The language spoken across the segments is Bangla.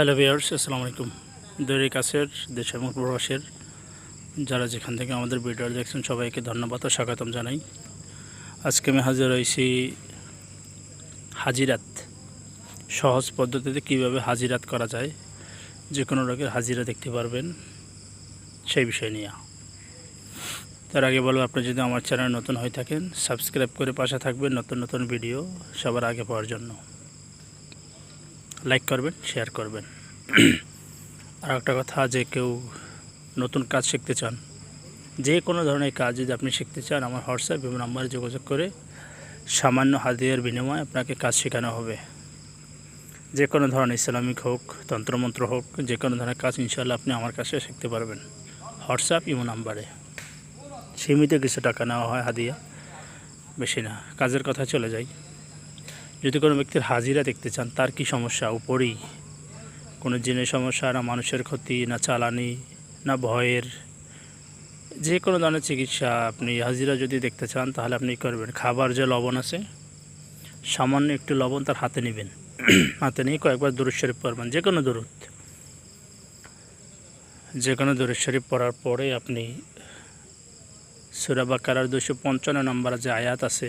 হ্যালো ভিয়ার্স আসসালামু আলাইকুম। দৈরিক কাছের দেশ এবং প্রবাসের যারা যেখান থেকে আমাদের ভিডিও দেখছেন, সবাইকে ধন্যবাদ ও স্বাগতম জানাই। আজকে আমি হাজির হয়েছি হাজিরাত। সহজ পদ্ধতিতে কীভাবে হাজিরাত করা যায়, যে কোনো রোগের হাজিরা দেখতে পারবেন, সেই বিষয় নিয়ে। তার আগে বলব, আপনি যদি আমার চ্যানেল নতুন হয়ে থাকেন, সাবস্ক্রাইব করে পাশে থাকবেন নতুন নতুন ভিডিও সবার আগে পাওয়ার জন্য। লাইক করবেন শেয়ার করবেন। আর একটা কথা, যে কেউ নতুন কাজ শিখতে চান, যে কোনো ধরনের কাজ যদি আপনি শিখতে চান, আমার হোয়াটসঅ্যাপ এবং নাম্বারে যোগাযোগ করে সামান্য হাতিয়ার বিনিময়ে আপনাকে কাজ শেখানো হবে। যে কোনো ধরনের ইসলামিক হোক, তন্ত্রমন্ত্র হোক, যে কোনো ধরনের কাজ ইনশাল্লাহ আপনি আমার কাছে শিখতে পারবেন। হোয়াটসঅ্যাপ ইমো নাম্বারে। সীমিত কিছু টাকা নেওয়া হয় হাদিয়া, বেশি না। কাজের কথা চলে যায় যদি কোনো ব্যক্তির হাজিরা দেখতে চান তার কি সমস্যা? উপরেই। কোনো জিনের সমস্যা না মানুষের ক্ষতি না চালানি না ভয়ের। যে কোনো ধরনের চিকিৎসা আপনি হাজিরা যদি দেখতে চান তাহলে আপনি করবেন? খাবার যে লবণ আছে সামান্য একটু লবণ তার হাতে নেবেন। হাতে নিয়ে কয়েকবার দূর শরীফ পড়বেন যে কোনো দূরত যে কোনো দূর শরীফ পড়ার পরে আপনি সুরাবাকার দুশো পঞ্চান্ন নম্বর যে আয়াত আছে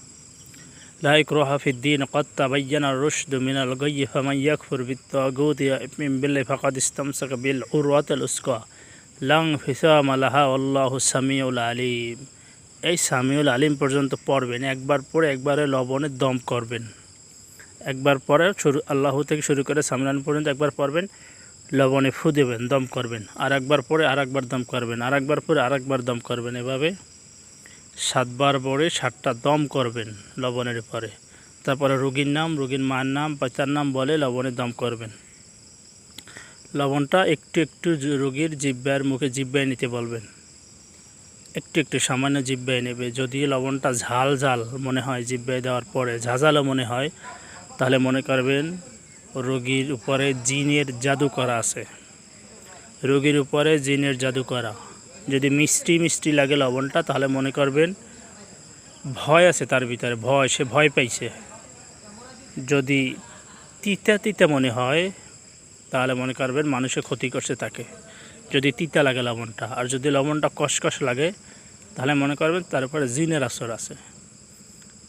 لا إكراه في الدين قد تبين الرشد من الغي فمن يكفر بالطاغوت يؤمن بالله فقد استمسك بالعروة الأسقى لا انفصام لها والله السميع العليم এই সামিউল আলিম পর্যন্ত পড়বেন একবার পরে একবারে লবণে দম করবেন একবার পরে শুরু আল্লাহ থেকে শুরু করে সামিউল আলিম পর্যন্ত একবার পড়বেন লবণে ফু দেবেন দম করবেন আর একবার পরে আর একবার দম করবেন আর একবার পরে আর একবার দম করবেন এভাবে সাতবার পরে সাতটা দম করবেন লবণের পরে। তারপরে রুগীর নাম, রুগীর মায়ের নাম বাচ্চার নাম বলে লবণে দম করবেন। লবণটা একটু একটু রুগীর জিব্বার মুখে জিব্বায় নিতে বলবেন। একটু একটু সামান্য জিব্বায় নেবে। যদি লবণটা ঝাল ঝাল মনে হয় জিব্বায় দেওয়ার পরে, ঝাঁঝালো মনে হয়, তাহলে মনে করবেন রোগীর উপরে জিনের জাদু করা আছে। রোগীর উপরে জিনের জাদু করা যদি মিষ্টি মিষ্টি লাগে লবণটা, তাহলে মনে করবেন ভয় আছে তার ভিতরে, ভয়, সে ভয় পাইছে। যদি তিতা তিতা মনে হয়, তাহলে মনে করবেন মানুষের ক্ষতি করছে তাকে। যদি তিতা লাগে লবণটা, আর যদি লবণটা কষকষ লাগে, তাহলে মনে করবেন তার উপরে জিনের আসর আছে।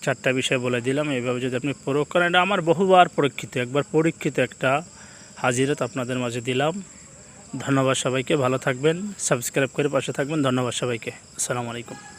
চারটা বিষয় বলে দিলাম এইভাবে যদি আপনি প্রয়োগ করেন, এটা আমার বহুবার পরীক্ষিত, একবার পরীক্ষিত একটা হাজিরত আপনাদের মাঝে দিলাম। ধন্যবাদ সবাইকে ভালো থাকবেন সাবস্ক্রাইব করে পাশে থাকবেন ধন্যবাদ সবাইকে আসসালামু আলাইকুম।